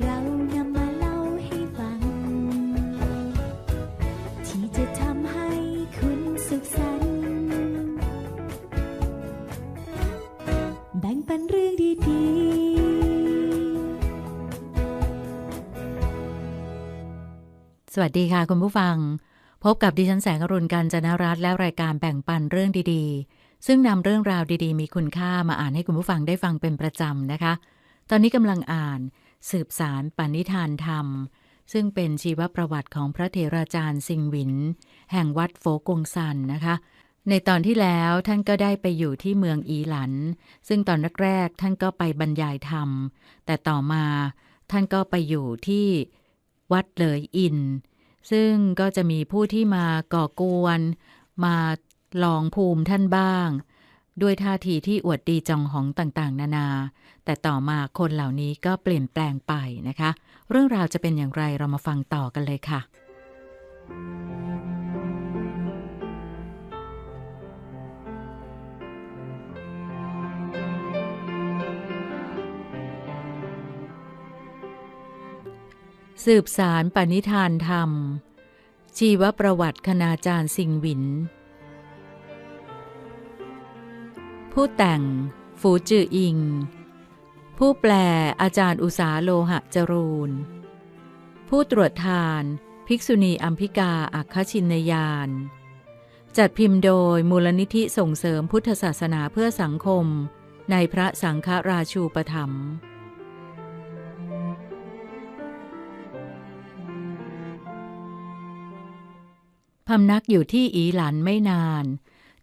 เรานำมาเล่าให้ฟัง ที่จะทำให้คุณสุขสันต์แบ่งปันเรื่องดีๆ สวัสดีค่ะคุณผู้ฟัง พบกับดิฉันแสงอรุณการจนรัตน์และรายการแบ่งปันเรื่องดีๆ ซึ่งนำเรื่องราวดีๆ มีคุณค่ามาอ่านให้คุณผู้ฟังได้ฟังเป็นประจำนะคะ ตอนนี้กำลังอ่าน สืบสารปณิธานธรรม ซึ่งเป็นชีวประวัติของพระเถราจารย์ซิงหวิน แห่งวัดโฟกงซันนะคะ ในตอนที่แล้วท่านก็ได้ไปอยู่ที่เมืองอีหลัน ซึ่งตอนแรกๆท่านก็ไปบรรยายธรรม แต่ต่อมาท่านก็ไปอยู่ที่วัดเลยอิน ซึ่งก็จะมีผู้ที่มาก่อกวน มาลองภูมิท่านบ้าง ด้วยท่าทีที่อวดดีจองหองต่างๆ นานา แต่ต่อมาคนเหล่านี้ก็เปลี่ยนแปลงไปนะคะ เรื่องราวจะเป็นอย่างไรเรามาฟังต่อกันเลยค่ะ สืบสารปณิธานธรรม ชีวประวัติคณาจารย์สิงหวิน ผู้แต่ง ฝูจืออิง ผู้แปลอาจารย์อุสาโลหะจรูน ผู้ตรวจทาน ภิกษุณีอัมพิกาอัคชินยาน จัดพิมพ์โดยมูลนิธิส่งเสริมพุทธศาสนาเพื่อสังคม ในพระสังฆราชูปถัมภ์พำนักอยู่ที่อีหลันไม่นาน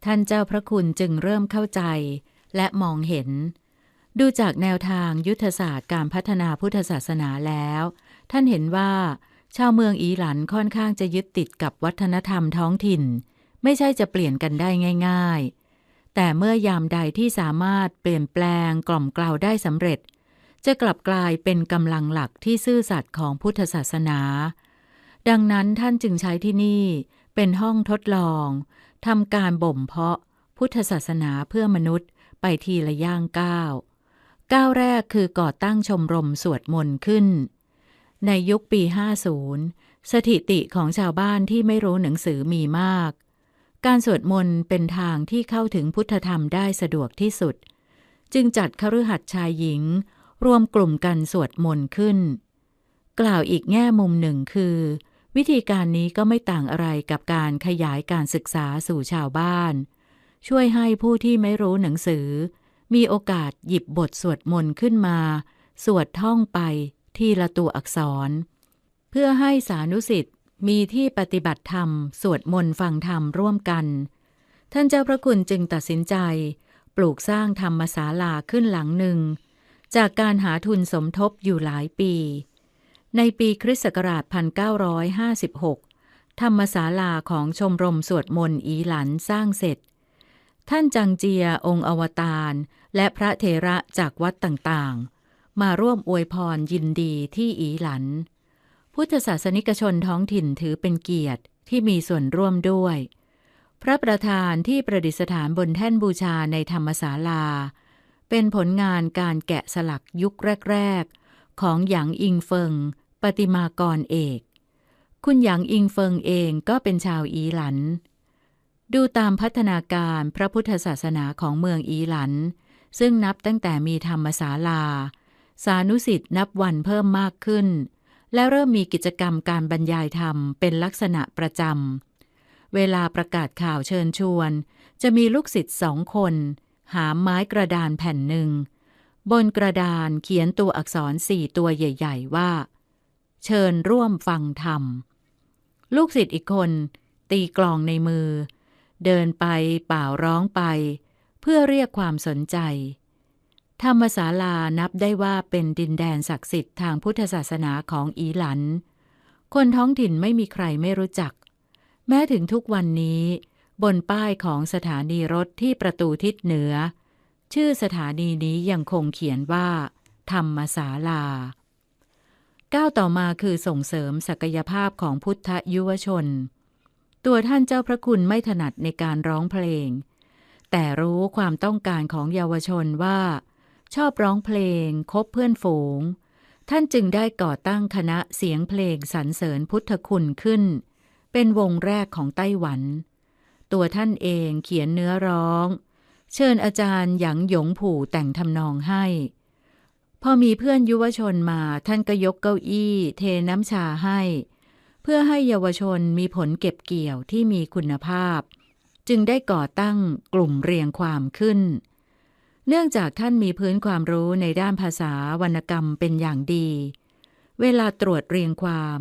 ท่านเจ้าพระคุณจึงเริ่มเข้าใจและมองเห็น ดูจากแนวทางยุทธศาสตร์การพัฒนาพุทธศาสนาแล้ว ท่านเห็นว่า ชาวเมืองอีหลันค่อนข้างจะยึดติดกับวัฒนธรรมท้องถิ่น ไม่ใช่จะเปลี่ยนกันได้ง่าย ๆ แต่เมื่อยามใดที่สามารถเปลี่ยนแปลงกล่อมกล่าวได้สำเร็จ จะกลับกลายเป็นกำลังหลักที่ซื่อสัตย์ของพุทธศาสนา ดังนั้นท่านจึงใช้ที่นี่เป็นห้องทดลอง ทำการบ่มเพาะพุทธศาสนาเพื่อมนุษย์ไปทีละย่างก้าว ก้าวแรกคือก่อตั้งชมรมสวดมนต์ขึ้น ในยุคปี 50 สถิติของชาวบ้านที่ไม่รู้หนังสือมีมาก การสวดมนต์เป็นทางที่เข้าถึงพุทธธรรมได้สะดวกที่สุด จึงจัดคฤหัสถ์ชายหญิง รวมกลุ่มกันสวดมนต์ขึ้น กล่าวอีกแง่มุมหนึ่งคือ วิธีการนี้ก็ไม่ต่างอะไรกับการขยายการศึกษาสู่ชาวบ้าน ช่วยให้ผู้ที่ไม่รู้หนังสือ มีโอกาสหยิบบทสวดมนต์ขึ้นมา สวดท่องไปทีละตัวอักษร เพื่อให้สานุสิทธิ์มีที่ปฏิบัติธรรม สวดมนต์ฟังธรรมร่วมกัน ท่านเจ้าพระคุณจึงตัดสินใจ ปลูกสร้างธรรมศาลาขึ้นหลังหนึ่ง จากการหาทุนสมทบอยู่หลายปี ในปีคริสต์ศักราช 1956 ธรรมศาลาของชมรมสวดมนต์อีหลันสร้างเสร็จ ท่านจังเจียองค์อวตาร และพระเถระจากวัดต่างๆ มาร่วมอวยพรยินดีที่อีหลัน พุทธศาสนิกชนท้องถิ่นถือเป็นเกียรติที่มีส่วนร่วมด้วย พระประธานที่ประดิษฐานบนแท่นบูชาในธรรมศาลา เป็นผลงานการแกะสลักยุคแรก ๆ ของหยางอิงเฟิง ปฏิมากรเอก คุณหยางอิงเฟิงเองก็เป็นชาวอีหลัน ดูตามพัฒนาการพระพุทธศาสนาของเมืองอีหลัน ซึ่งนับตั้งแต่มีธรรมศาลา สานุสิทธิ์นับวันเพิ่มมากขึ้น และเริ่มมีกิจกรรมการบรรยายธรรมเป็นลักษณะประจำ เวลาประกาศข่าวเชิญชวน จะมีลูกศิษย์สองคน หามไม้กระดานแผ่นหนึ่งบนกระดานเขียนตัวอักษรสี่ตัวใหญ่ ๆ ว่า เชิญร่วมฟังธรรม ลูกศิษย์อีกคน ตีกลองในมือ เดินไปเป่าร้องไป เพื่อเรียกความสนใจ ธรรมศาลานับได้ว่าเป็นดินแดนศักดิ์สิทธิ์ทางพุทธศาสนาของอีหลัน คนท้องถิ่นไม่มีใครไม่รู้จัก แม้ถึงทุกวันนี้บนป้ายของสถานีรถที่ประตูทิศเหนือ ชื่อสถานีนี้ยังคงเขียนว่า ธรรมศาลา ก้าวต่อมาคือส่งเสริมศักยภาพของพุทธยุวชน ตัวท่านเจ้าพระคุณไม่ถนัดในการร้องเพลง แต่รู้ความต้องการของเยาวชนว่า ชอบร้องเพลง คบเพื่อนฝูง ท่านจึงได้ก่อตั้งคณะเสียงเพลงสรรเสริญพุทธคุณขึ้น เป็นวงแรกของไต้หวัน ตัวท่านเองเขียนเนื้อร้อง เชิญอาจารย์หยางหยงผู่แต่งทำนองให้ พอมีเพื่อนยุวชนมาท่านก็ยกเก้าอี้ เทน้ำชาให้ เพื่อให้เยาวชนมีผลเก็บเกี่ยวที่มีคุณภาพ จึงได้ก่อตั้งกลุ่มเรียงความขึ้น เนื่องจากท่านมีพื้นความรู้ในด้านภาษาวรรณกรรมเป็นอย่างดี เวลาตรวจเรียงความ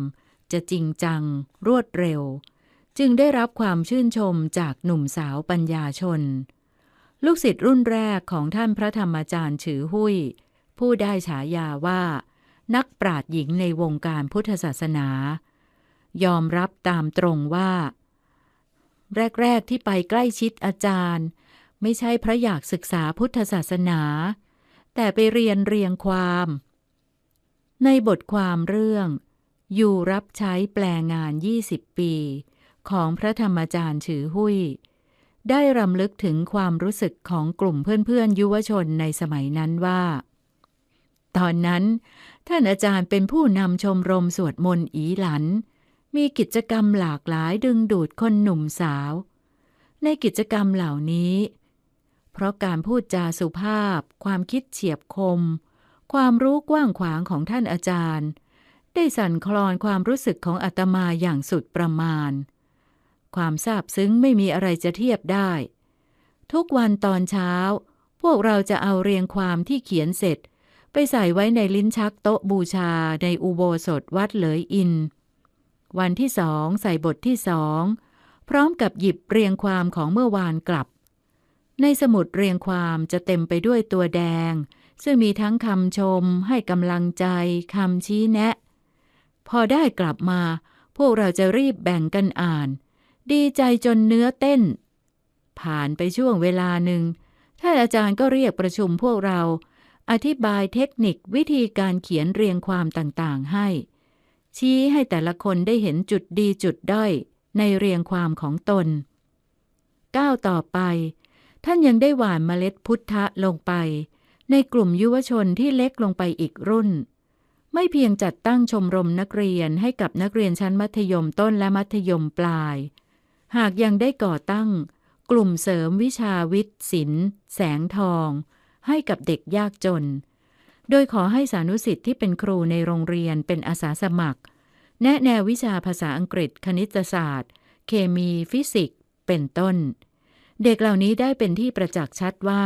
จะจริงจัง รวดเร็ว จึงได้รับความชื่นชมจากหนุ่มสาวปัญญาชน ลูกศิษย์รุ่นแรกของท่านพระธรรมอาจารย์ฉือหุ้ย ผู้ได้ฉายาว่า นักปราดหญิงในวงการพุทธศาสนา ยอมรับตามตรงว่า แรก ๆ ที่ไปใกล้ชิดอาจารย์ ไม่ใช่เพราะอยากศึกษาพุทธศาสนา แต่ไปเรียนเรียงความ ในบทความเรื่อง อยู่รับใช้แปลงาน 20 ปี ของพระธรรมจารย์ฉือหุ้ยได้รำลึกถึงความรู้สึกของกลุ่มเพื่อนๆ ยุวชนในสมัยนั้นว่า ตอนนั้น ท่านอาจารย์เป็นผู้นำชมรมสวดมนต์อีหลัน มีกิจกรรมหลากหลายดึงดูดคนหนุ่มสาว ในกิจกรรมเหล่านี้ เพราะการพูดจาสุภาพ ความคิดเฉียบคม ความรู้กว้างขวางของท่านอาจารย์ ได้สั่นคลอนความรู้สึกของอาตมาอย่างสุดประมาณ ความซาบซึ้งไม่มีอะไรจะเทียบได้ ทุกวันตอนเช้า พวกเราจะเอาเรียงความที่เขียนเสร็จ ไปใส่ไว้ในลิ้นชักโต๊ะบูชาในอุโบสถวัดเหลยอิน วันที่สองใส่บทที่สองพร้อมกับหยิบเรียงความของเมื่อวานกลับ ในสมุดเรียงความจะเต็มไปด้วยตัวแดง ซึ่งมีทั้งคำชม ให้กำลังใจคำชี้แนะ พอได้กลับมา พวกเราจะรีบแบ่งกันอ่าน ดีใจจนเนื้อเต้น ผ่านไปช่วงเวลาหนึ่งท่านอาจารย์ก็เรียกประชุมพวกเรา อธิบายเทคนิควิธีการเขียนเรียงความต่างๆให้ ชี้ให้แต่ละคนได้เห็นจุดดีจุดด้อยในเรียงความของตนก้าวต่อไป ท่านยังได้หว่านเมล็ดพุทธะลงไป ในกลุ่มยุวชนที่เล็กลงไปอีกรุ่น ไม่เพียงจัดตั้งชมรมนักเรียนให้กับนักเรียนชั้นมัธยมต้นและมัธยมปลาย หากยังได้ก่อตั้ง กลุ่มเสริมวิชาวิทย์ศิลป์แสงทอง ให้กับเด็กยากจน โดยขอให้สานุสิทธิ์ที่เป็นครูในโรงเรียนเป็นอาสาสมัคร แนะแนววิชาภาษาอังกฤษคณิตศาสตร์ เคมีฟิสิกส์ เป็นต้น เด็กเหล่านี้ได้เป็นที่ประจักษ์ชัดว่า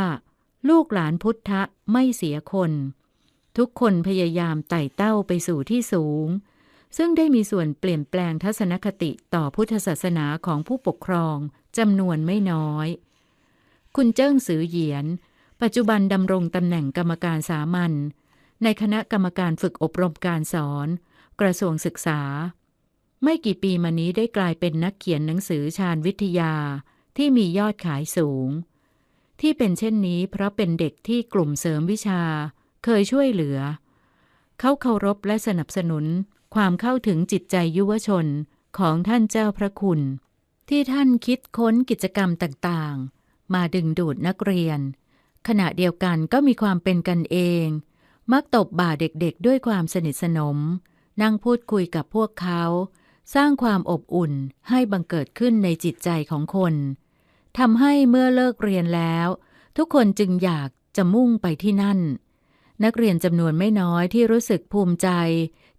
ลูกหลานพุทธะไม่เสียคน ทุกคนพยายามไต่เต้าไปสู่ที่สูง ซึ่งได้มีส่วนเปลี่ยนแปลงทัศนคติต่อพุทธศาสนาของผู้ปกครองจำนวนไม่น้อย คุณเจิ้งซือเหยียน ปัจจุบันดำรงตำแหน่งกรรมการสามัญในคณะกรรมการฝึกอบรมการสอน กระทรวงศึกษา ไม่กี่ปีมานี้ได้กลายเป็นนักเขียนหนังสือชาญวิทยาที่มียอดขายสูง ที่เป็นเช่นนี้เพราะเป็นเด็กที่กลุ่มเสริมวิชา เคยช่วยเหลือ เขาเคารพและสนับสนุนความเข้าถึงจิตใจยุวชนของท่านเจ้าพระคุณ ที่ท่านคิดค้นกิจกรรมต่างๆ มาดึงดูดนักเรียน ขณะเดียวกันก็มีความเป็นกันเอง มักตบบ่าเด็กๆด้วยความสนิทสนม นั่งพูดคุยกับพวกเขา สร้างความอบอุ่นให้บังเกิดขึ้นในจิตใจของคนทำให้เมื่อเลิกเรียนแล้ว ทุกคนจึงอยากจะมุ่งไปที่นั่น นักเรียนจำนวนไม่น้อยที่รู้สึกภูมิใจ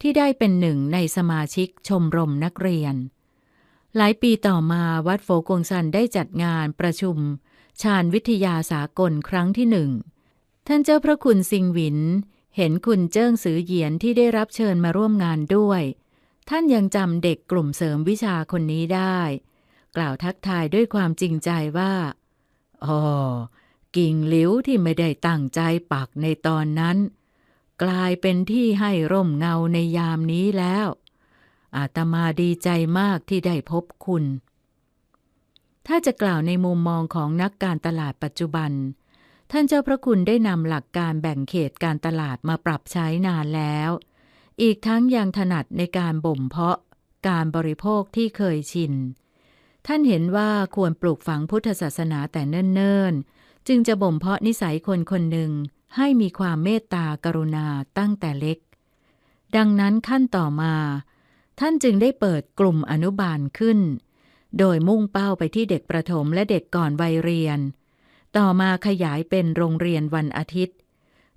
ที่ได้เป็นหนึ่งในสมาชิกชมรมนักเรียน หลายปีต่อมาวัดโฟกงซันได้จัดงานประชุม ชาญวิทยาสากลครั้งที่หนึ่ง ท่านเจ้าพระคุณซิงหวิน เห็นคุณเจิ้งสือเหยียนที่ได้รับเชิญมาร่วมงานด้วย ท่านยังจำเด็กกลุ่มเสริมวิชาคนนี้ได้ กล่าวทักทายด้วยความจริงใจว่าอ๋อกิ่งหลิวที่ไม่ได้ตั้งใจปักในตอนนั้น กลายเป็นที่ให้ร่มเงาในยามนี้แล้ว อาตมาดีใจมากที่ได้พบคุณ ถ้าจะกล่าวในมุมมองของนักการตลาดปัจจุบัน ท่านเจ้าพระคุณได้นำหลักการแบ่งเขตการตลาดมาปรับใช้นานแล้ว อีกทั้งยังถนัดในการบ่มเพาะการบริโภคที่เคยชิน ท่านเห็นว่าควรปลูกฝังพุทธศาสนาแต่เนิ่นๆ จึงจะบ่มเพาะนิสัยคนคนหนึ่งให้มีความเมตตากรุณาตั้งแต่เล็ก ดังนั้นขั้นต่อมา ท่านจึงได้เปิดกลุ่มอนุบาลขึ้น โดยมุ่งเป้าไปที่เด็กประถมและเด็กก่อนวัยเรียน ต่อมาขยายเป็นโรงเรียนวันอาทิตย์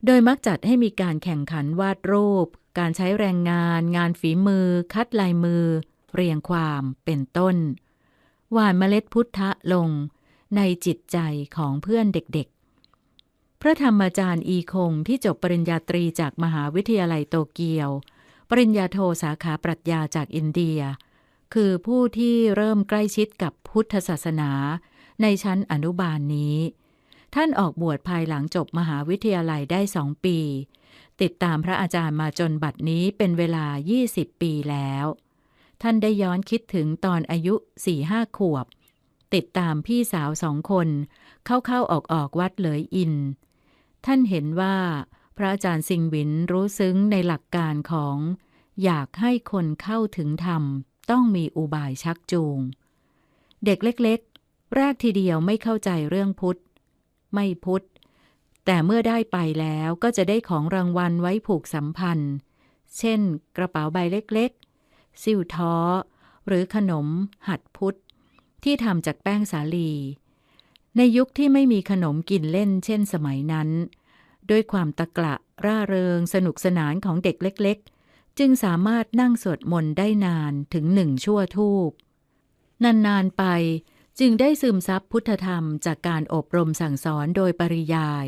โดยมักจัดให้มีการแข่งขันวาดรูป การใช้แรงงาน งานฝีมือ คัดลายมือ เรียงความเป็นต้น หว่านเมล็ดพุทธะลง ในจิตใจของเพื่อนเด็กๆ พระธรรมอาจารย์อีคงที่จบปริญญาตรีจากมหาวิทยาลัยโตเกียว ปริญญาโทสาขาปรัชญาจากอินเดีย คือผู้ที่เริ่มใกล้ชิดกับพุทธศาสนาในชั้นอนุบาลนนี้ ท่านออกบวชภายหลังจบมหาวิทยาลัยได้สองปี ติดตามพระอาจารย์มาจนบัดนี้เป็นเวลา 20 ปีแล้ว ท่านได้ย้อนคิดถึงตอนอายุสี่ห้าขวบ ติดตามพี่สาวสองคน เข้าๆออกๆวัดเหลยอิน ท่านเห็นว่า พระอาจารย์สิงหวินรู้ซึ้งในหลักการของ อยากให้คนเข้าถึงธรรม ต้องมีอุบายชักจูง เด็กเล็กๆ แรกทีเดียวไม่เข้าใจเรื่องพุทธ ไม่พุทธ แต่เมื่อได้ไปแล้วก็จะได้ของรางวัลไว้ผูกสัมพันธ์ เช่น กระเป๋าใบเล็กๆซิ่วท้อ หรือขนม หัดพุทธ ที่ทำจากแป้งสาลี ในยุคที่ไม่มีขนมกินเล่น เช่นสมัยนั้น ด้วยความตะกละร่าเริงสนุกสนานของเด็กเล็กๆ จึงสามารถนั่งสวดมนต์ได้นานถึงหนึ่งชั่วทูบนานๆไปจึงได้ซึมซับพุทธธรรมจากการอบรมสั่งสอนโดยปริยาย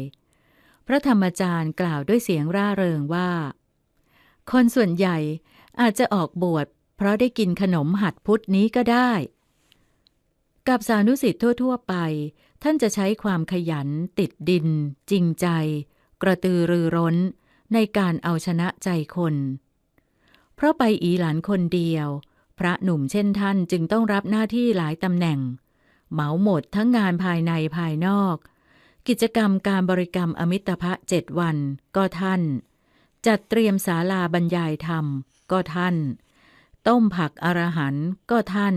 พระธรรมจารย์กล่าวด้วยเสียงร่าเริงว่า คนส่วนใหญ่อาจจะออกบวชเพราะได้กินขนมหัดพุทธนี้ก็ได้ กับสานุสิทธิ์ทั่ว ๆ ไป ท่านจะใช้ความขยัน ติดดิน จริงใจ กระตือรือร้นในการเอาชนะใจคน เพราะไปอีหลานคนเดียว พระหนุ่มเช่นท่านจึงต้องรับหน้าที่หลายตำแหน่ง เหมาหมดทั้งงานภายในภายนอก กิจกรรมการบริกรรมอมิตรภะเจ็ดวันก็ท่าน จัดเตรียมศาลาบรรยายธรรมก็ท่าน ต้มผักอรหันต์ก็ท่าน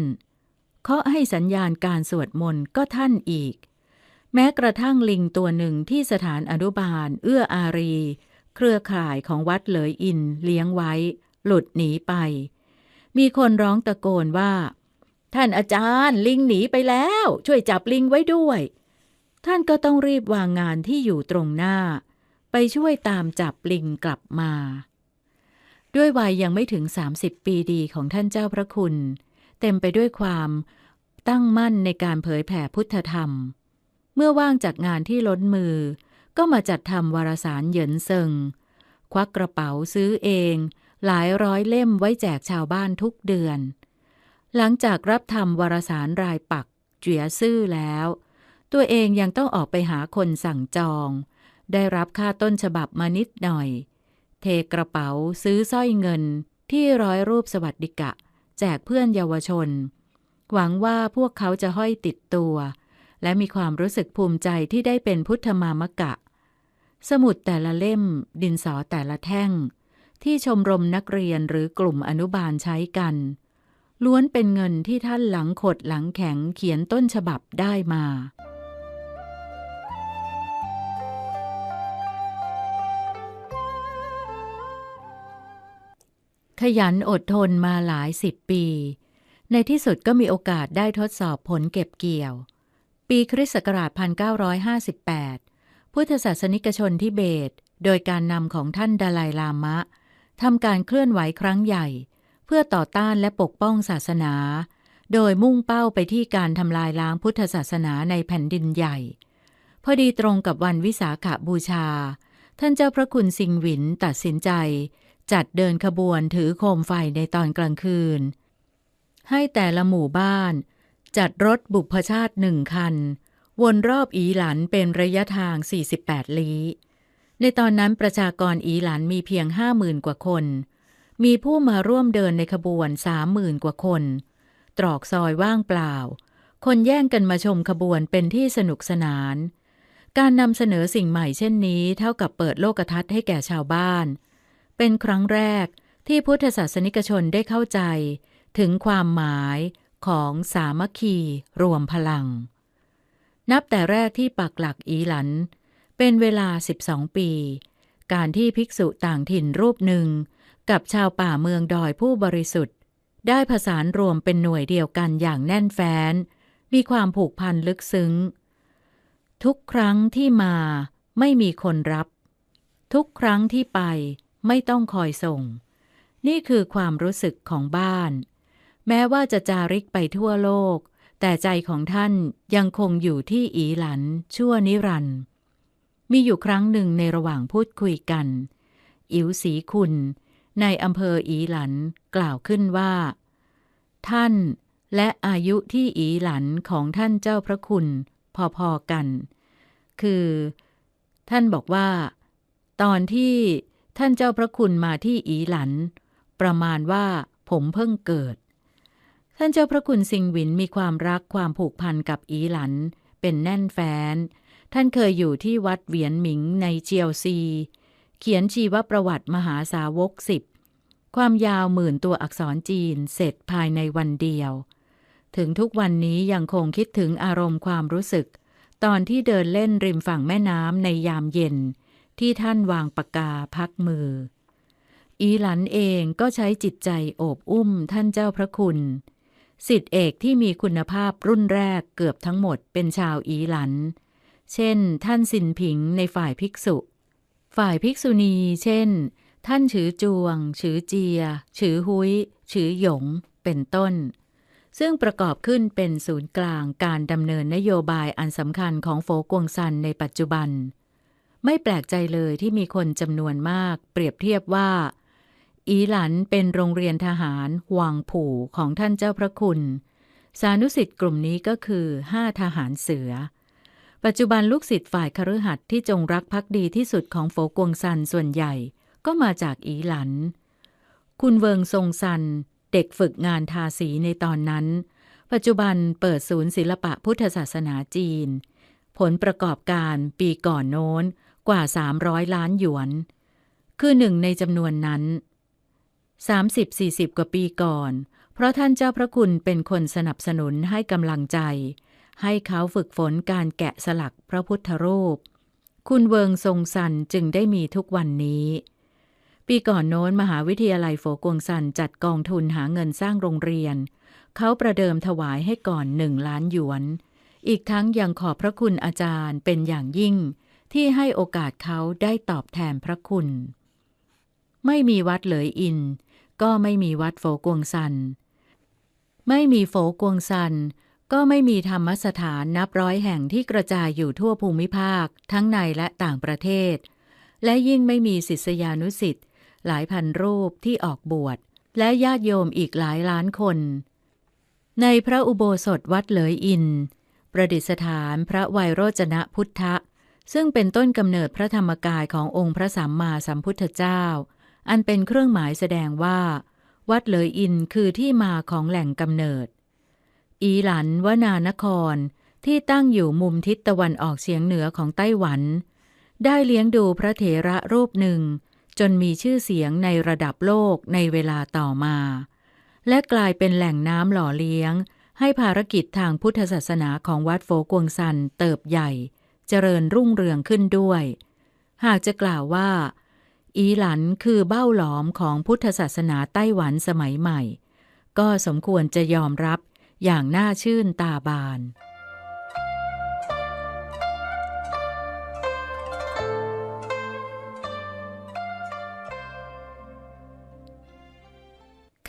เคาะให้สัญญาณการสวดมนต์ก็ท่านอีก แม้กระทั่งลิงตัวหนึ่งที่สถานอนุบาล เอื้ออารี เครือข่ายของวัดเหลยอินเลี้ยงไว้ หลุดหนีไป มีคนร้องตะโกนว่า ท่านอาจารย์ลิงหนีไปแล้ว ช่วยจับลิงไว้ด้วย ท่านก็ต้องรีบวางงานที่อยู่ตรงหน้า ไปช่วยตามจับลิงกลับมา ด้วยวัยยังไม่ถึง 30 ปีดีของท่านเจ้าพระคุณ เต็มไปด้วยความตั้งมั่นในการเผยแผ่พุทธธรรม เมื่อว่างจากงานที่ล้นมือ ก็มาจัดทำวารสารเหยินเซิง ควักกระเป๋าซื้อเอง หลายร้อยเล่มไว้แจกชาวบ้านทุกเดือน หลังจากรับทำวารสารรายปักเจียซื่อแล้ว ตัวเองยังต้องออกไปหาคนสั่งจอง ได้รับค่าต้นฉบับมานิดหน่อย เทกระเป๋าซื้อสร้อยเงินที่ร้อยรูปสวัสดิกะ แจกเพื่อนเยาวชน หวังว่าพวกเขาจะห้อยติดตัว และมีความรู้สึกภูมิใจที่ได้เป็นพุทธมามกะ สมุดแต่ละเล่ม ดินสอแต่ละแท่ง ที่ชมรมนักเรียนหรือกลุ่มอนุบาลใช้กัน ล้วนเป็นเงินที่ท่านหลังขดหลังแข็งเขียนต้นฉบับได้มาขยันอดทนมาหลายสิบปี ในที่สุดก็มีโอกาสได้ทดสอบผลเก็บเกี่ยว ปีคริสต์ศักราช 1958 พุทธศาสนิกชนทิเบต โดยการนำของท่านดาไลลามะทำการเคลื่อนไหวครั้งใหญ่ เพื่อต่อต้านและปกป้องศาสนา โดยมุ่งเป้าไปที่การทำลายล้างพุทธศาสนาในแผ่นดินใหญ่ พอดีตรงกับวันวิสาขบูชา ท่านเจ้าพระคุณสิงหวินตัดสินใจ จัดเดินขบวนถือโคมไฟในตอนกลางคืน ให้แต่ละหมู่บ้าน จัดรถบุพชาติหนึ่งคัน วนรอบอีหลันเป็นระยะทาง 48 ลี้ ในตอนนั้นประชากรอีหลันมีเพียง 50,000 กว่าคน มีผู้มาร่วมเดินในขบวน 30,000 กว่าคน ตรอกซอยว่างเปล่า คนแย่งกันมาชมขบวนเป็นที่สนุกสนาน การนำเสนอสิ่งใหม่เช่นนี้เท่ากับเปิดโลกทัศน์ให้แก่ชาวบ้าน เป็นครั้งแรกที่พุทธศาสนิกชนได้เข้าใจถึงความหมาย ของสามัคคีรวมพลัง นับแต่แรกที่ปักหลักอีหลัน เป็นเวลา 12 ปี การที่ภิกษุต่างถิ่นรูปหนึ่ง กับชาวป่าเมืองดอยผู้บริสุทธิ์ ได้ผสานรวมเป็นหน่วยเดียวกันอย่างแน่นแฟ้น มีความผูกพันลึกซึ้ง ทุกครั้งที่มาไม่มีคนรับ ทุกครั้งที่ไปไม่ต้องคอยส่ง นี่คือความรู้สึกของบ้าน แม้ว่าจะจาริกไปทั่วโลก แต่ใจของท่านยังคงอยู่ที่อีหลันชั่วนิรันด์มีอยู่ครั้งหนึ่งในระหว่างพูดคุยกัน อิ๋วสีคุณ ในอำเภออีหลันกล่าวขึ้นว่า ท่านและอายุที่อีหลันของท่านเจ้าพระคุณ พอๆกัน คือ ท่านบอกว่า ตอนที่ท่านเจ้าพระคุณมาที่อีหลัน ประมาณว่าผมเพิ่งเกิด ท่านเจ้าพระคุณสิงหวินมีความรักความผูกพันกับอีหลัน เป็นแน่นแฟน ท่านเคยอยู่ที่วัดเหวียนหมิงในเจียวซี เขียนชีวประวัติมหาสาวกสิบความยาวหมื่นตัวอักษรจีนเสร็จภายในวันเดียว ถึงทุกวันนี้ยังคงคิดถึงอารมณ์ความรู้สึก ตอนที่เดินเล่นริมฝั่งแม่น้ำในยามเย็น ที่ท่านวางปากกาพักมือ อีหลันเองก็ใช้จิตใจโอบอุ้มท่านเจ้าพระคุณ สิทธิเอกที่มีคุณภาพรุ่นแรกเกือบทั้งหมดเป็นชาวอีหลัน เช่น ท่านสินผิงในฝ่ายภิกษุ ฝ่ายภิกษุณี เช่น ท่านฉือจวงฉือเจียฉือหุยฉือหยง เป็นต้น ซึ่งประกอบขึ้นเป็นศูนย์กลางการดำเนินนโยบายอันสำคัญของโฟกวงซันในปัจจุบัน ไม่แปลกใจเลยที่มีคนจำนวนมาก เปรียบเทียบว่า อีหลันเป็นโรงเรียนทหารหวังผู่ของท่านเจ้าพระคุณ สานุสิทธิ์กลุ่มนี้ก็คือห้าทหารเสือ ปัจจุบันลูกศิษย์ฝ่ายคฤหัสถ์ที่จงรักภักดีที่สุดของโฟกวงซันส่วนใหญ่ก็มาจากอีหลัน คุณเวิงทรงซัน เด็กฝึกงานทาสีในตอนนั้น ปัจจุบันเปิดศูนย์ศิลปะพุทธศาสนาจีน ผลประกอบการปีก่อนโน้นกว่า 300 ล้านหยวน คือหนึ่งในจำนวนนั้น 30-40 กว่าปีก่อน เพราะท่านเจ้าพระคุณเป็นคนสนับสนุนให้กำลังใจ ให้เขาฝึกฝนการแกะสลักพระพุทธรูป คุณเวิงทรงซันจึงได้มีทุกวันนี้ ปีก่อนโน้นมหาวิทยาลัยโฟกวงซันจัดกองทุนหาเงินสร้างโรงเรียน เขาประเดิมถวายให้ก่อนหนึ่งล้านหยวน อีกทั้งยังขอบพระคุณอาจารย์เป็นอย่างยิ่ง ที่ให้โอกาสเขาได้ตอบแทนพระคุณ ไม่มีวัดเหลยอิน ก็ไม่มีวัดโฟกวงซัน ไม่มีโฟกวงซัน ก็ไม่มีธรรมสถานนับร้อยแห่งที่กระจายอยู่ทั่วภูมิภาค ทั้งในและต่างประเทศ และยิ่งไม่มีศิษยานุสิต์หลายพันรูปที่ออกบวชและญาติโยมอีกหลายล้านคน ในพระอุโบสถวัดเหลยอิน ประดิษฐานพระไวยโรจนะพุทธะ ซึ่งเป็นต้นกำเนิดพระธรรมกายขององค์พระสัมมาสัมพุทธเจ้า อันเป็นเครื่องหมายแสดงว่า วัดเลยอินคือที่มาของแหล่งกำเนิด อีหลันวนานครที่ตั้งอยู่มุมทิศตะวันออกเฉียงเหนือของไต้หวัน ได้เลี้ยงดูพระเถระรูปหนึ่ง จนมีชื่อเสียงในระดับโลกในเวลาต่อมา และกลายเป็นแหล่งน้ำหล่อเลี้ยง ให้ภารกิจทางพุทธศาสนาของวัดโฟกวงซันเติบใหญ่ เจริญรุ่งเรืองขึ้นด้วย หากจะกล่าวว่า อีหลันคือเบ้าหลอมของพุทธศาสนาไต้หวันสมัยใหม่ ก็สมควรจะยอมรับอย่างน่าชื่นตาบาน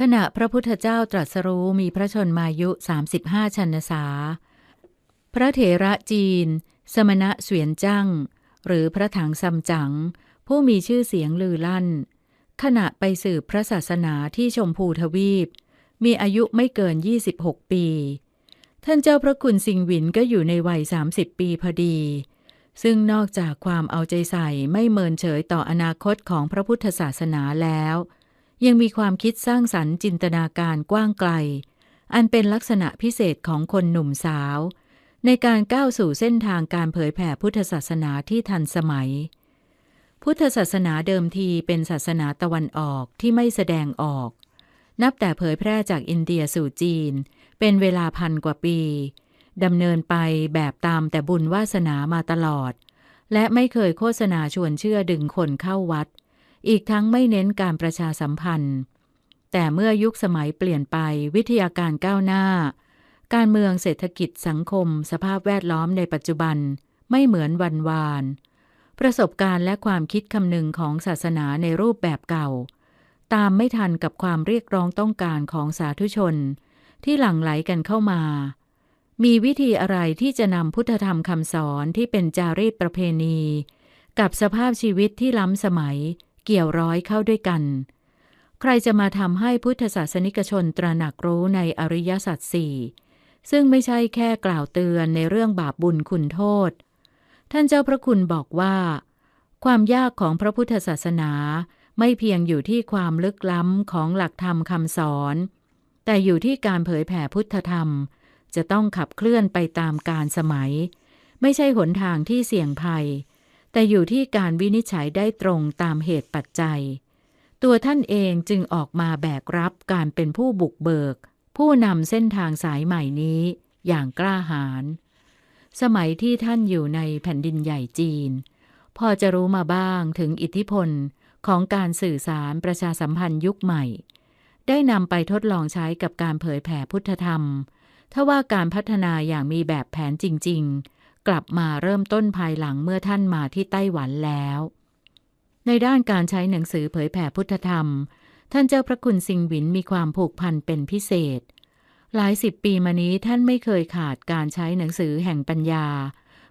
ขณะพระพุทธเจ้าตรัสรู้มีพระชนมายุ 35 ชันษา พระเถระจีน สมณะเสวียนจั่งหรือพระถังซัมจั๋ง ผู้มีชื่อเสียงลือลั่น ขณะไปสืบพระศาสนาที่ชมพูทวีป มีอายุไม่เกิน 26 ปี ท่านเจ้าพระคุณสิงหวินก็อยู่ในวัย 30 ปีพอดี ซึ่งนอกจากความเอาใจใส่ไม่เมินเฉยต่ออนาคตของพระพุทธศาสนาแล้ว ยังมีความคิดสร้างสรรค์จินตนาการกว้างไกล อันเป็นลักษณะพิเศษของคนหนุ่มสาว ในการก้าวสู่เส้นทางการเผยแผ่พุทธศาสนาที่ทันสมัย พุทธศาสนาเดิมทีเป็นศาสนาตะวันออกที่ไม่แสดงออก นับแต่เผยแพร่จากอินเดียสู่จีน เป็นเวลาพันกว่าปีดำเนินไปแบบตามแต่บุญวาสนามาตลอด และไม่เคยโฆษณาชวนเชื่อดึงคนเข้าวัด อีกทั้งไม่เน้นการประชาสัมพันธ์ แต่เมื่อยุคสมัยเปลี่ยนไปวิทยาการก้าวหน้า การเมืองเศรษฐกิจสังคม สภาพแวดล้อมในปัจจุบันไม่เหมือนวันวาน ประสบการณ์และความคิดคำนึงของศาสนาในรูปแบบเก่า ตามไม่ทันกับความเรียกร้องต้องการของสาธุชน ที่หลั่งไหลกันเข้ามา มีวิธีอะไรที่จะนำพุทธธรรมคำสอนที่เป็นจารีตประเพณี กับสภาพชีวิตที่ล้ำสมัยเกี่ยวร้อยเข้าด้วยกัน ใครจะมาทำให้พุทธศาสนิกชนตระหนักรู้ในอริยสัจสี่ซึ่งไม่ใช่แค่กล่าวเตือนในเรื่องบาปบุญคุณโทษ ท่านเจ้าพระคุณบอกว่า ความยากของพระพุทธศาสนาไม่เพียงอยู่ที่ความลึกล้ำของหลักธรรมคำสอน แต่อยู่ที่การเผยแผ่พุทธธรรม จะต้องขับเคลื่อนไปตามการสมัย ไม่ใช่หนทางที่เสี่ยงภัย แต่อยู่ที่การวินิจฉัยได้ตรงตามเหตุปัจจัย ตัวท่านเองจึงออกมาแบกรับการเป็นผู้บุกเบิก ผู้นำเส้นทางสายใหม่นี้อย่างกล้าหาญ สมัยที่ท่านอยู่ในแผ่นดินใหญ่จีน พอจะรู้มาบ้างถึงอิทธิพลของการสื่อสารประชาสัมพันธ์ยุคใหม่ ได้นำไปทดลองใช้กับการเผยแผ่พุทธธรรมถ้าว่าการพัฒนาอย่างมีแบบแผนจริง ๆ กลับมาเริ่มต้นภายหลังเมื่อท่านมาที่ไต้หวันแล้ว ในด้านการใช้หนังสือเผยแผ่พุทธธรรม ท่านเจ้าพระคุณสิงหวินมีความผูกพันเป็นพิเศษ หลายสิบปีมานี้ท่านไม่เคยขาดการใช้หนังสือแห่งปัญญา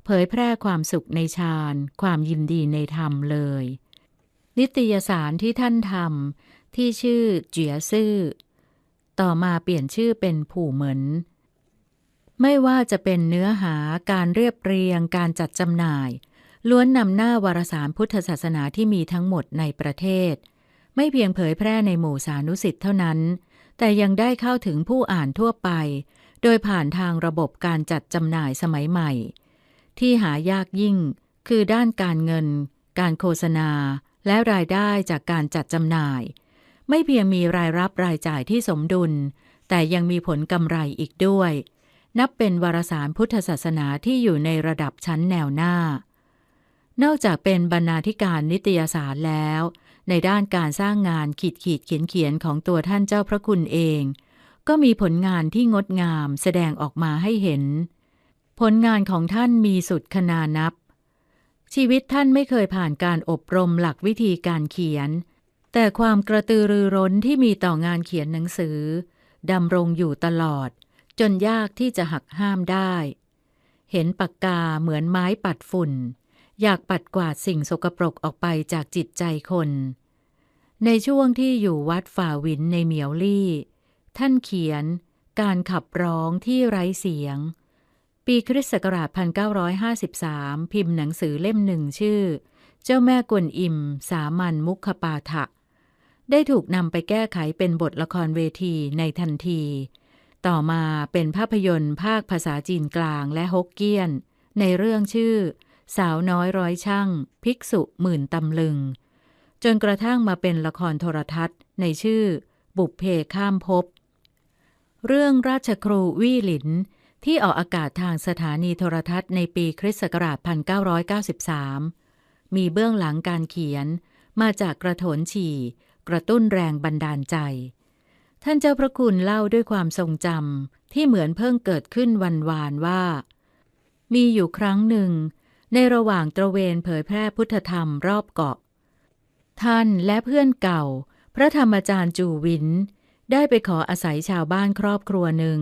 เผยแพร่ความสุขในฌานความยินดีในธรรมเลย นิตยสารที่ท่านทำที่ชื่อเจียซื่อ ต่อมาเปลี่ยนชื่อเป็นผู่เหมินไม่ว่าจะเป็นเนื้อหาการเรียบเรียงการจัดจำหน่าย ล้วนนำหน้าวารสารพุทธศาสนาที่มีทั้งหมดในประเทศ ไม่เพียงเผยแพร่ในหมู่สานุสิทธ์เท่านั้น แต่ยังได้เข้าถึงผู้อ่านทั่วไป โดยผ่านทางระบบการจัดจำหน่ายสมัยใหม่ ที่หายากยิ่ง คือด้านการเงิน การโฆษณา และรายได้จากการจัดจำหน่าย ไม่เพียงมีรายรับรายจ่ายที่สมดุล แต่ยังมีผลกำไรอีกด้วย นับเป็นวารสารพุทธศาสนาที่อยู่ในระดับชั้นแนวหน้า นอกจากเป็นบรรณาธิการนิตยสารแล้ว ในด้านการสร้างงานขีดขีดเขียนเขียนของตัวท่านเจ้าพระคุณเอง ก็มีผลงานที่งดงามแสดงออกมาให้เห็น ผลงานของท่านมีสุดขนานับ ชีวิตท่านไม่เคยผ่านการอบรมหลักวิธีการเขียน แต่ความกระตือรือร้นที่มีต่องานเขียนหนังสือดำรงอยู่ตลอด จนยากที่จะหักห้ามได้ เห็นปากกาเหมือนไม้ปัดฝุ่น อยากปัดกวาดสิ่งสกปรกออกไปจากจิตใจคน ในช่วงที่อยู่วัดฝ่าวินในเหมียวลี่ ท่านเขียนการขับร้องที่ไร้เสียง ปีคริสต์ศักราช 1953 พิมพ์หนังสือเล่มหนึ่งชื่อ เจ้าแม่กวนอิม สามัญมุขปาฐะได้ถูกนำไปแก้ไขเป็นบทละครเวทีในทันที ต่อมาเป็นภาพยนตร์ภาคภาษาจีนกลางและฮกเกี้ยน ในเรื่องชื่อ สาวน้อยร้อยช่าง ภิกษุหมื่นตำลึง จนกระทั่งมาเป็นละครโทรทัศน์ ในชื่อ บุพเพข้ามภพเรื่องราชครูวี่หลิน ที่ออกอากาศทางสถานีโทรทัศน์ในปีคริสต์ศักราช 1993 มีเบื้องหลังการเขียนมาจากกระโถนฉี่ กระตุ้นแรงบันดาลใจ ท่านเจ้าพระคุณเล่าด้วยความทรงจำที่เหมือนเพิ่งเกิดขึ้นวันวานว่า มีอยู่ครั้งหนึ่ง ในระหว่างตระเวนเผยแพร่พุทธธรรมรอบเกาะ ท่านและเพื่อนเก่า พระธรรมจารย์จูวิน ได้ไปขออาศัยชาวบ้านครอบครัวหนึ่ง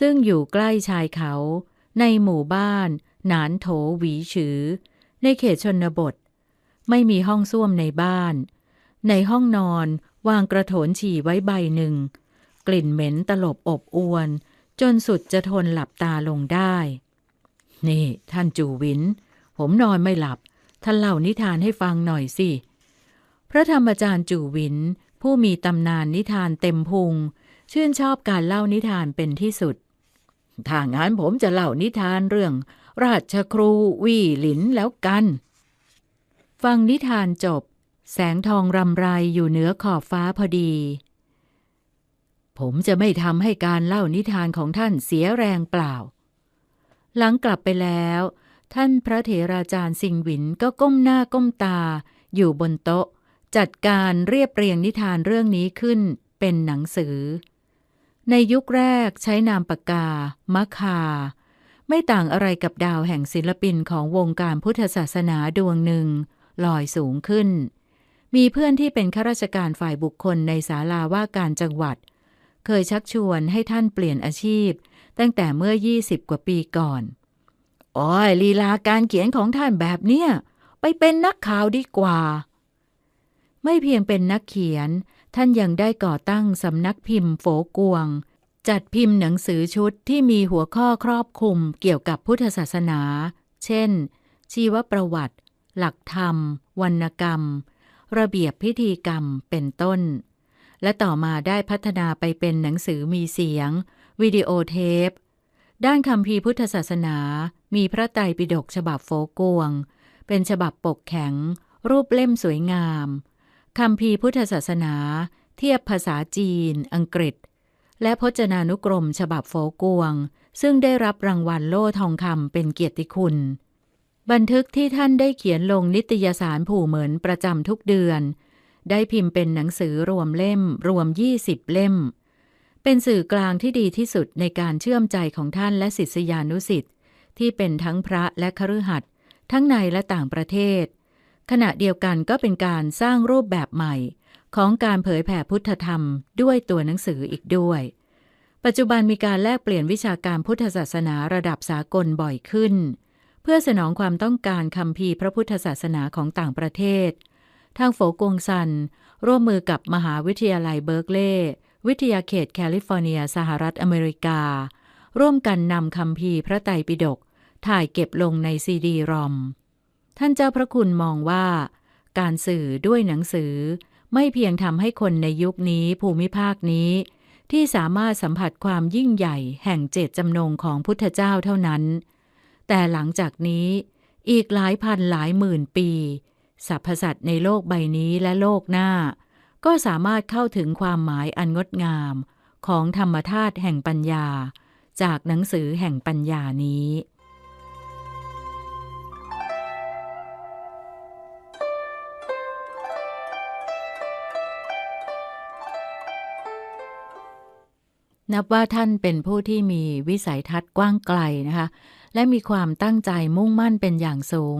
ซึ่งอยู่ใกล้ชายเขา ในหมู่บ้าน หนานโถหวีฉือ ในเขตชนบท ไม่มีห้องส้วมในบ้าน ในห้องนอนวางกระโถนฉี่ไว้ใบหนึ่ง กลิ่นเหม็นตลบอบอวน จนสุดจะทนหลับตาลงได้ นี่ท่านจูวิน ผมนอนไม่หลับ ท่านเล่านิทานให้ฟังหน่อยสิ พระธรรมจารย์จูวิน ผู้มีตำนานนิทานเต็มพุง ชื่นชอบการเล่านิทานเป็นที่สุด ถ้างั้นผมจะเล่านิทานเรื่อง ราชครูวี่หลินแล้วกัน ฟังนิทานจบ แสงทองรำไรอยู่เหนือขอบฟ้าพอดีผมจะไม่ทำให้การเล่านิทานของท่านเสียแรงเปล่า หลังกลับไปแล้ว ท่านพระเถราจารย์สิงหวินก็ก้มหน้าก้มตา อยู่บนโต๊ะ จัดการเรียบเรียงนิทานเรื่องนี้ขึ้นเป็นหนังสือ ในยุคแรกใช้นามปากกามะคา ไม่ต่างอะไรกับดาวแห่งศิลปินของวงการพุทธศาสนาดวงหนึ่ง ลอยสูงขึ้น มีเพื่อนที่เป็นข้าราชการฝ่ายบุคคลในศาลาว่าการจังหวัด เคยชักชวนให้ท่านเปลี่ยนอาชีพ ตั้งแต่เมื่อ 20 กว่าปีก่อน โอ้ยลีลาการเขียนของท่านแบบเนี้ยไปเป็นนักข่าวดีกว่า ไม่เพียงเป็นนักเขียน ท่านยังได้ก่อตั้งสำนักพิมพ์โฝกวง จัดพิมพ์หนังสือชุดที่มีหัวข้อครอบคลุมเกี่ยวกับพุทธศาสนา เช่น ชีวประวัติ หลักธรรม วรรณกรรม ระเบียบพิธีกรรมเป็นต้น และต่อมาได้พัฒนาไปเป็นหนังสือมีเสียง วิดีโอเทป ด้านคำพีพุทธศาสนา มีพระไตรปิฎกฉบับโฟกวง เป็นฉบับปกแข็ง รูปเล่มสวยงามคำพีพุทธศาสนา เทียบภาษาจีน อังกฤษ และพจนานุกรมฉบับโฟกวง ซึ่งได้รับรางวัลโล่ทองคำเป็นเกียรติคุณ บันทึกที่ท่านได้เขียนลงนิตยสารผู่เหมือนประจำทุกเดือน ได้พิมพ์เป็นหนังสือรวมเล่ม รวม 20 เล่ม เป็นสื่อกลางที่ดีที่สุดในการเชื่อมใจของท่านและศิษยานุสิษย์ ที่เป็นทั้งพระและคฤหัสถ์ทั้งในและต่างประเทศ ขณะเดียวกันก็เป็นการสร้างรูปแบบใหม่ ของการเผยแผ่พุทธธรรมด้วยตัวหนังสืออีกด้วย ปัจจุบันมีการแลกเปลี่ยนวิชาการพุทธศาสนาระดับสากลบ่อยขึ้น เพื่อสนองความต้องการคำพีพระพุทธศาสนาของต่างประเทศ ทางโฝกงซัน ร่วมมือกับมหาวิทยาลัยเบิร์กเลย์วิทยาเขตแคลิฟอร์เนีย สหรัฐอเมริกา ร่วมกันนำคำพีพระไตรปิฎก ถ่ายเก็บลงในซีดีรอม ท่านเจ้าพระคุณมองว่า การสื่อด้วยหนังสือ ไม่เพียงทำให้คนในยุคนี้ภูมิภาคนี้ ที่สามารถสัมผัสความยิ่งใหญ่แห่งเจตจำนงของพุทธเจ้าเท่านั้น แต่หลังจากนี้อีกหลายพันหลายหมื่นปีสรรพสัตว์ในโลกใบนี้และโลกหน้า ก็สามารถเข้าถึงความหมายอันงดงามของธรรมธาตุแห่งปัญญา จากหนังสือแห่งปัญญานี้ นับว่าท่านเป็นผู้ที่มีวิสัยทัศน์กว้างไกลนะคะ และมีความตั้งใจมุ่งมั่นเป็นอย่างสูง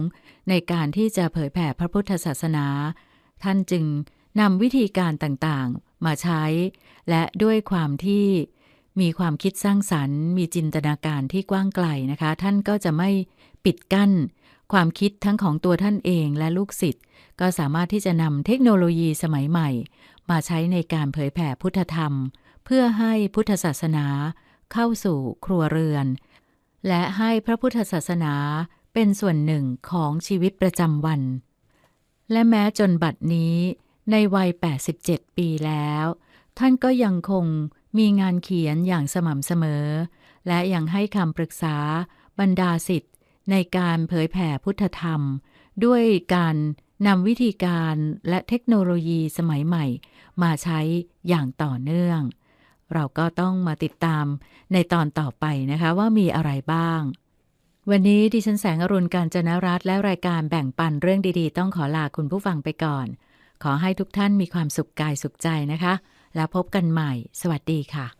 ในการที่จะเผยแผ่พระพุทธศาสนา ท่านจึงนำวิธีการต่างๆ มาใช้ และด้วยความที่มีความคิดสร้างสรรค์ มีจินตนาการที่กว้างไกลนะคะ ท่านก็จะไม่ปิดกั้น ความคิดทั้งของตัวท่านเองและลูกศิษย์ก็สามารถที่จะนำเทคโนโลยีสมัยใหม่ มาใช้ในการเผยแผ่พุทธธรรม พื่อให้พุทธศาสนาเข้าสู่ครัวเรือน และให้พระพุทธศาสนาเป็นส่วนหนึ่งของชีวิตประจำวัน และแม้จนบัดนี้ในวัย 87 ปีแล้ว ท่านก็ยังคงมีงานเขียนอย่างสม่ำเสมอ และยังให้คำปรึกษาบรรดาสิทธิ์ในการเผยแผ่พุทธธรรม ด้วยการนำวิธีการและเทคโนโลยีสมัยใหม่ มาใช้อย่างต่อเนื่อง เราก็ต้องมาติดตามในตอนต่อไปนะคะว่ามีอะไรบ้าง วันนี้ดิฉันแสงอรุณการจนรัตและรายการแบ่งปันเรื่องดีๆ ต้องขอลาคุณผู้ฟังไปก่อน ขอให้ทุกท่านมีความสุขกายสุขใจนะคะ แล้วพบกันใหม่ สวัสดีค่ะ